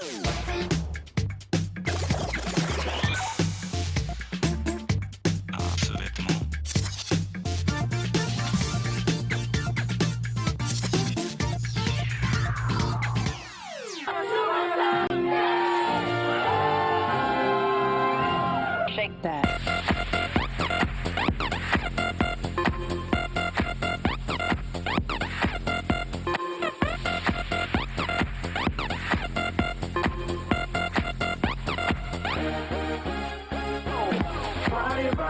Shake that.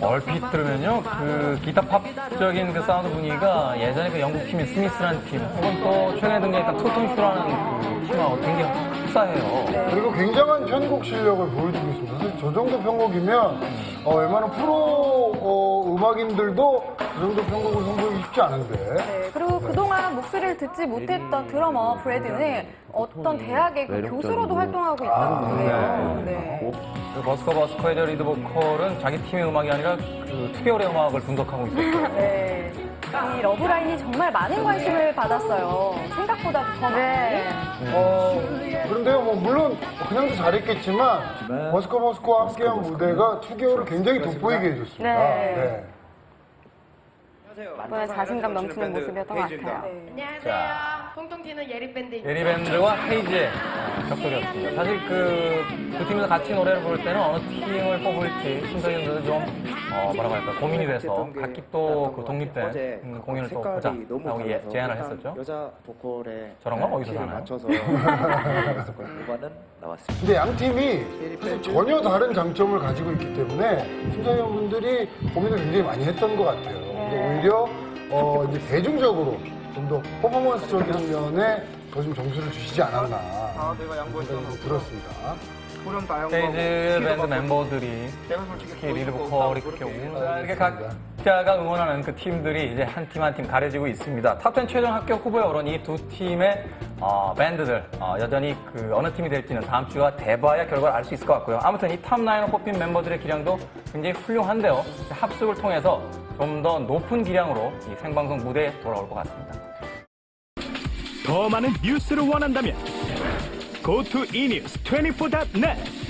얼핏 들으면요, 그 기타 팝적인 그 사운드 분위기가 예전에 그 영국 팀인 스미스라는 팀, 혹은 또 최근에 등장했던 토톤슈라는 그 팀하고 굉장히 흡사해요. 그리고 굉장한 편곡 실력을 보여주고 있습니다. 사실 저 정도 편곡이면 어, 웬만한 프로 어, 음악인들도 그 정도 편곡을 선보이기 쉽지 않은데 네, 그리고 그동안 목소리를 듣지 못했던 드러머 브래드는 어떤 대학의 그 교수로도 활동하고 있다고 해요. 네. 그 버스커 버스커의 저 리드 보컬은 자기 팀의 음악이 아니라 그 투개월의 음악을 분석하고 있었어요. 네. 이 러브라인이 정말 많은 관심을 받았어요. 생각보다 더 많이. 어, 그런데요, 뭐, 물론, 그냥도 잘했겠지만, 버스커 버스커와 함께한 무대가 2개월을 굉장히 돋보이게 해줬습니다. 네. 이번에 자신감 넘치는 모습이었던 것 같아요. 안녕하세요. 통통 튀는 예리 밴드입니다. 예리밴드와 헤이즈의 격돌이었습니다. 사실 그, 두 팀에서 같이 노래를 부를 때는 어느 팀을 뽑을지 심사위원들도 좀, 어, 뭐라고 할까, 고민이 돼서 각기 또그 독립된 음, 공연을 또 보자. 라고 예, 제안을 했었죠. 여자 보컬의 저런 건 어디서 사나요? 맞춰서. 이번은 나왔습니다. 근데 양 팀이 사실 전혀 다른 장점을 가지고 있기 때문에 심사위원분들이 고민을 굉장히 많이 했던 것 같아요. 그래서 오히려 어, 이제 대중적으로 좀 더 퍼포먼스적인 면에 더 좀 점수를 주시지 않았나 생각이 들었습니다. 헤이즈 밴드 멤버들이 특히 리드 보컬이 그렇게 운 이렇게 각자가 응원하는 그 팀들이 이제 한 팀 한 팀 가려지고 있습니다. 탑10 최종 합격 후보에 오른 이두 팀의 어, 밴드들 어, 여전히 그 어느 팀이 될지는 다음 주가 돼봐야 결과를 알 수 있을 것 같고요. 아무튼 이 탑9에 뽑힌 멤버들의 기량도 굉장히 훌륭한데요. 합숙을 통해서 좀 더 높은 기량으로 이 생방송 무대에 돌아올 것 같습니다. 더 많은 뉴스를 원한다면 go to enews24.net